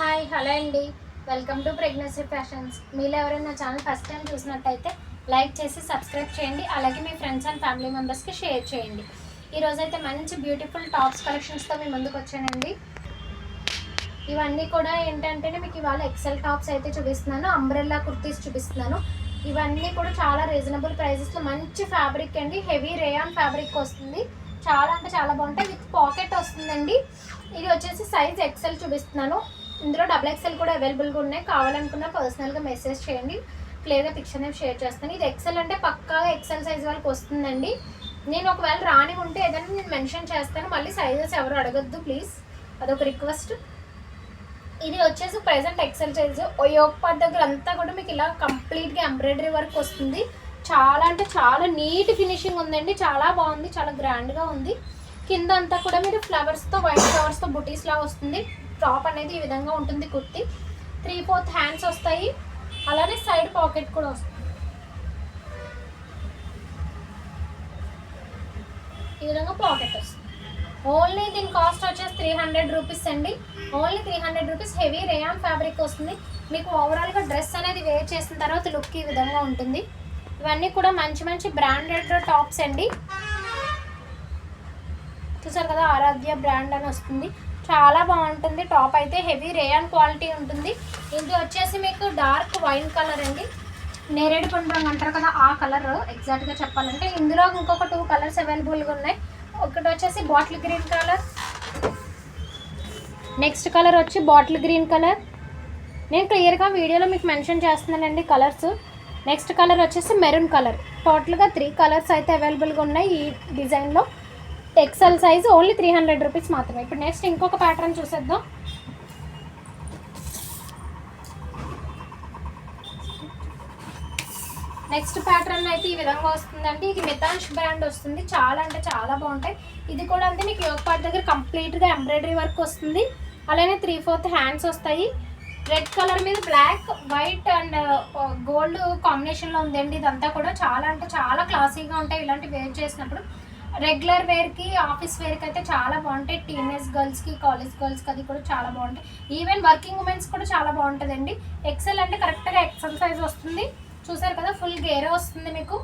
Hi hello అండి. Welcome to pregnancy fashions. మీరు ఎవరైనా ఛానల్ ఫస్ట్ టైం చూసినట్టయితే లైక్ చేసి సబ్స్క్రైబ్ చేయండి. అలాగే మీ ఫ్రెండ్స్ అండ్ ఫ్యామిలీ మెంబర్స్కి షేర్ చేయండి. ఈరోజు అయితే మంచి బ్యూటిఫుల్ టాప్స్ కలెక్షన్స్తో మీ ముందుకు వచ్చానండి. ఇవన్నీ కూడా ఏంటంటే మీకు ఇవాళ ఎక్సెల్ టాప్స్ అయితే చూపిస్తున్నాను. అంబ్రెల్లా కుర్తీస్ చూపిస్తున్నాను. ఇవన్నీ కూడా చాలా రీజనబుల్ ప్రైజెస్లో మంచి ఫ్యాబ్రిక్ అండి. హెవీ రేయాన్ ఫ్యాబ్రిక్ వస్తుంది. చాలా అంటే చాలా బాగుంటాయి. విత్ పాకెట్ వస్తుందండి. ఇది వచ్చేసి సైజ్ ఎక్సెల్ చూపిస్తున్నాను. ఇందులో డబుల్ ఎక్సెల్ కూడా అవైలబుల్గా ఉన్నాయి. కావాలనుకున్న పర్సనల్గా మెసేజ్ చేయండి. క్లియర్గా పిక్చర్ నేను షేర్ చేస్తాను. ఇది ఎక్సెల్ అంటే పక్కాగా ఎక్సెల్ సైజ్ వాళ్ళకి వస్తుందండి. నేను ఒకవేళ రాని ఉంటే ఏదైనా నేను మెన్షన్ చేస్తాను. మళ్ళీ సైజెస్ ఎవరు అడగద్దు ప్లీజ్ అదొక రిక్వెస్ట్ ఇది వచ్చేసి present XL size yoke part దగ్గర అంతా కూడా మీకు ఇలా కంప్లీట్గా ఎంబ్రాయిడరీ వర్క్ వస్తుంది. చాలా అంటే చాలా నీట్ ఫినిషింగ్ ఉందండి. చాలా బాగుంది. చాలా గ్రాండ్గా ఉంది. కింద అంతా కూడా మీరు ఫ్లవర్స్తో వైట్ ఫ్లవర్స్తో బుటీస్ లాగా వస్తుంది. టాప్ అనేది ఈ విధంగా ఉంటుంది కుర్తి. త్రీ ఫోర్త్ హ్యాండ్స్ వస్తాయి. అలానే సైడ్ పాకెట్ కూడా వస్తుంది ఈ విధంగా పాకెట్ వస్తుంది. ఓన్లీ దీని కాస్ట్ వచ్చేసి త్రీ హండ్రెడ్ రూపీస్ అండి. Only three hundred rupees heavy rayon fabric వస్తుంది. మీకు ఓవరాల్గా డ్రెస్ అనేది వేర్ చేసిన తర్వాత లుక్ ఈ విధంగా ఉంటుంది. ఇవన్నీ కూడా మంచి మంచి బ్రాండెడ్ టాప్స్ అండి. చూసారు కదా ఆరాధ్య బ్రాండ్ అని వస్తుంది. చాలా బాగుంటుంది. టాప్ అయితే హెవీ రేయాన్ క్వాలిటీ ఉంటుంది. ఇది వచ్చేసి మీకు డార్క్ వైన్ కలర్ అండి. నేరేడు పండు రంగు అంటారు కదా ఆ కలర్ ఎగ్జాక్ట్గా చెప్పాలంటే. ఇందులో ఇంకొక టూ కలర్స్ అవైలబుల్గా ఉన్నాయి. ఒకటి వచ్చేసి bottle green colour. Next colour వచ్చి బాటిల్ గ్రీన్ కలర్. నేను క్లియర్గా వీడియోలో మీకు మెన్షన్ చేస్తున్నానండి కలర్స్. నెక్స్ట్ కలర్ వచ్చేసి మెరూన్ కలర్. టోటల్గా త్రీ కలర్స్ అయితే అవైలబుల్గా ఉన్నాయి ఈ డిజైన్లో XL size only three hundred rupees మాత్రమే. ఇప్పుడు నెక్స్ట్ ఇంకొక ప్యాటర్న్ చూసేద్దాం. నెక్స్ట్ ప్యాటర్న్ అయితే ఈ విధంగా వస్తుందండి. ఇది మితాంష్ బ్రాండ్ వస్తుంది. చాలా అంటే చాలా బాగుంటాయి. ఇది కూడా అంటే మీకు యోగ పార్ట్ దగ్గర కంప్లీట్గా ఎంబ్రాయిడరీ వర్క్ వస్తుంది. అలానే త్రీ ఫోర్త్ హ్యాండ్స్ వస్తాయి. రెడ్ కలర్ మీద బ్లాక్ వైట్ అండ్ గోల్డ్ కాంబినేషన్లో ఉందండి. ఇదంతా కూడా చాలా అంటే చాలా క్లాసీగా ఉంటాయి. ఇలాంటి వేర్ చేసినప్పుడు రెగ్యులర్ వేర్కి ఆఫీస్ వేర్కి అయితే చాలా బాగుంటాయి. టీనేజ్ గర్ల్స్కి కాలేజ్ గర్ల్స్కి అది కూడా చాలా బాగుంటాయి. ఈవెన్ వర్కింగ్ ఉమెన్స్ కూడా చాలా బాగుంటుందండి. ఎక్సెల్ అంటే కరెక్ట్గా ఎక్సెల్ సైజ్ వస్తుంది. చూసారు కదా ఫుల్ గేరే వస్తుంది మీకు.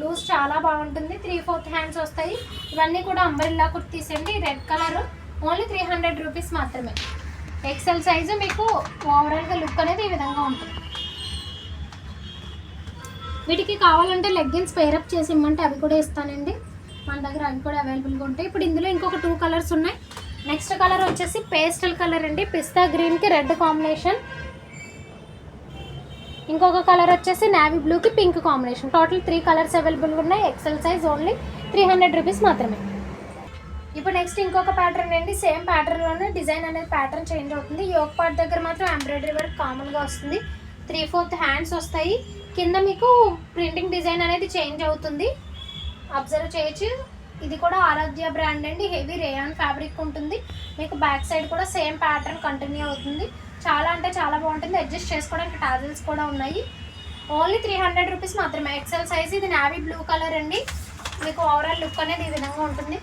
లూజ్ చాలా బాగుంటుంది. త్రీ ఫోర్త్ హ్యాండ్స్ వస్తాయి. ఇవన్నీ కూడా అంబరిల్లా కుర్తీస్ అండి. Red colour only three hundred rupees మాత్రమే. ఎక్సెల్ సైజు మీకు ఓవరాల్గా లుక్ అనేది ఈ విధంగా ఉంటుంది. వీటికి కావాలంటే లెగ్గిన్స్ పేరప్ చేసి ఇమ్మంటే అవి కూడా ఇస్తానండి. మన దగ్గర అవి కూడా అవైలబుల్గా ఉంటాయి. ఇప్పుడు ఇందులో ఇంకొక టూ కలర్స్ ఉన్నాయి. నెక్స్ట్ కలర్ వచ్చేసి పేస్టల్ కలర్ అండి. పిస్తా గ్రీన్కి రెడ్ కాంబినేషన్ ఇంకొక కలర్ వచ్చేసి నావీ బ్లూకి pink combination total three colours అవైలబుల్గా ఉన్నాయి. XL size only three hundred rupees మాత్రమే. ఇప్పుడు నెక్స్ట్ ఇంకొక ప్యాటర్న్ అండి. సేమ్ ప్యాటర్న్లోనే డిజైన్ అనేది ప్యాటర్న్ చేంజ్ అవుతుంది. యోగ్ పార్ట్ దగ్గర మాత్రం ఎంబ్రాయిడరీ వర్క్ కామన్గా వస్తుంది. త్రీ ఫోర్త్ హ్యాండ్స్ వస్తాయి. కింద మీకు ప్రింటింగ్ డిజైన్ అనేది చేంజ్ అవుతుంది. అబ్జర్వ్ చేయొచ్చు. ఇది కూడా ఆరాధ్య బ్రాండ్ అండి. హెవీ రేయాన్ ఫ్యాబ్రిక్ ఉంటుంది. మీకు బ్యాక్ సైడ్ కూడా సేమ్ ప్యాటర్న్ కంటిన్యూ అవుతుంది. చాలా అంటే చాలా బాగుంటుంది. అడ్జస్ట్ చేసుకోవడానికి టాజిల్స్ కూడా ఉన్నాయి. ఓన్లీ త్రీ హండ్రెడ్ రూపీస్ మాత్రమే. ఎక్సెల్ సైజ్ ఇది నావీ బ్లూ కలర్ అండి. మీకు ఓవరాల్ లుక్ అనేది ఈ విధంగా ఉంటుంది.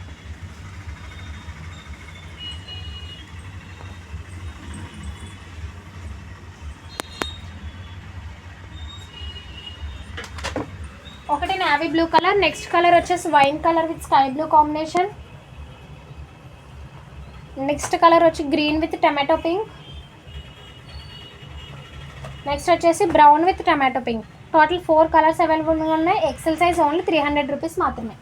ఒకటి navy blue colour next colour వచ్చేసి wine colour with sky blue combination next colour వచ్చి green with tomato pink next వచ్చేసి brown with tomato pink total four colours అవైలబుల్గా ఉన్నాయి. XL size only three hundred rupees మాత్రమే.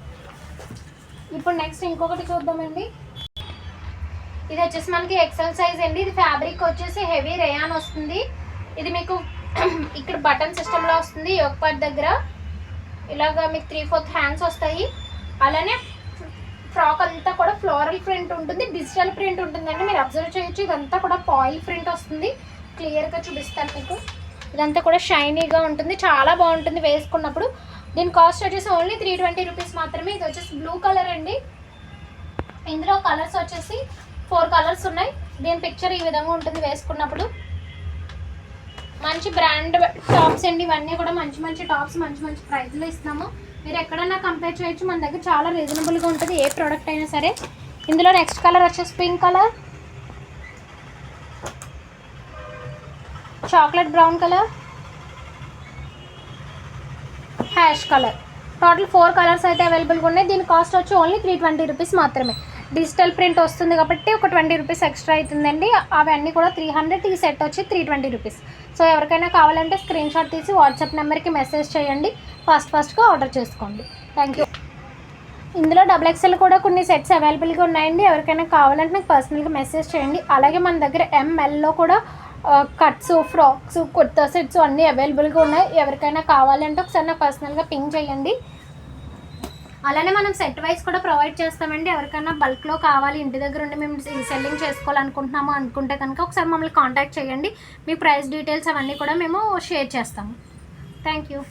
ఇప్పుడు next ఇంకొకటి చూద్దామండి. ఇది వచ్చేసి మనకి ఎక్సెల్ సైజ్ అండి. ఇది ఫ్యాబ్రిక్ వచ్చేసి హెవీ రేయాన్ వస్తుంది. ఇది మీకు ఇక్కడ బటన్ సిస్టంలో వస్తుంది. యోగ పార్ట్ దగ్గర. ఇలాగా మీకు త్రీ ఫోర్త్ హ్యాండ్స్ వస్తాయి. అలానే ఫ్రాక్ అంతా కూడా ఫ్లోరల్ ప్రింట్ ఉంటుంది డిజిటల్ ప్రింట్ ఉంటుందండి. మీరు అబ్జర్వ్ చేయొచ్చు ఇదంతా కూడా పాయిల్ ప్రింట్ వస్తుంది. క్లియర్గా చూపిస్తాను మీకు. ఇదంతా కూడా షైనీగా ఉంటుంది. చాలా బాగుంటుంది వేసుకున్నప్పుడు. దీని కాస్ట్ వచ్చేసి ఓన్లీ త్రీ ట్వంటీ రూపీస్ మాత్రమే. ఇది వచ్చేసి బ్లూ కలర్ అండి. ఇందులో కలర్స్ వచ్చేసి ఫోర్ కలర్స్ ఉన్నాయి. దీని పిక్చర్ ఈ విధంగా ఉంటుంది వేసుకున్నప్పుడు. మంచి బ్రాండ్ టాప్స్ అండి ఇవన్నీ కూడా మంచి మంచి టాప్స్ మంచి మంచి ప్రైస్లో ఇస్తున్నాము. మీరు ఎక్కడన్నా కంపేర్ చేయొచ్చు మన దగ్గర చాలా రీజనబుల్గా ఉంటుంది ఏ ప్రోడక్ట్ అయినా సరే. ఇందులో నెక్స్ట్ కలర్ వచ్చేసి pink colour chocolate brown colour ash colour total four colours అయితే అవైలబుల్గా ఉన్నాయి. దీని కాస్ట్ వచ్చి ఓన్లీ త్రీ ట్వంటీ రూపీస్ మాత్రమే. డిజిటల్ ప్రింట్ వస్తుంది కాబట్టి ఒక ట్వంటీ రూపీస్ ఎక్స్ట్రా అవుతుందండి. అవన్నీ కూడా త్రీ హండ్రెడ్ ఈ సెట్ వచ్చి త్రీ ట్వంటీ రూపీస్. సో ఎవరికైనా కావాలంటే స్క్రీన్ షాట్ తీసి వాట్సాప్ నెంబర్కి మెసేజ్ చేయండి. ఫాస్ట్ ఫాస్ట్గా ఆర్డర్ చేసుకోండి. థ్యాంక్ యూ ఇందులో డబుల్ ఎక్స్ఎల్ కూడా కొన్ని సెట్స్ అవైలబుల్గా ఉన్నాయండి. ఎవరికైనా కావాలంటే నాకు పర్సనల్గా మెసేజ్ చేయండి. అలాగే మన దగ్గర ఎంఎల్లో కూడా కట్స్ ఫ్రాక్స్ కుర్తా సెట్స్ అన్నీ అవైలబుల్గా ఉన్నాయి. ఎవరికైనా కావాలంటే ఒకసారి నాకు పర్సనల్గా పింక్ చేయండి. అలానే మనం సెట్ వైస్ కూడా ప్రొవైడ్ చేస్తామండి. ఎవరికైనా బల్క్లో కావాలి ఇంటి దగ్గర ఉండి మేము సెల్లింగ్ చేసుకోవాలనుకుంటున్నాము అనుకుంటే కనుక ఒకసారి మమ్మల్ని కాంటాక్ట్ చేయండి. మీ ప్రైస్ డీటెయిల్స్ అవన్నీ కూడా మేము షేర్ చేస్తాము. Thank you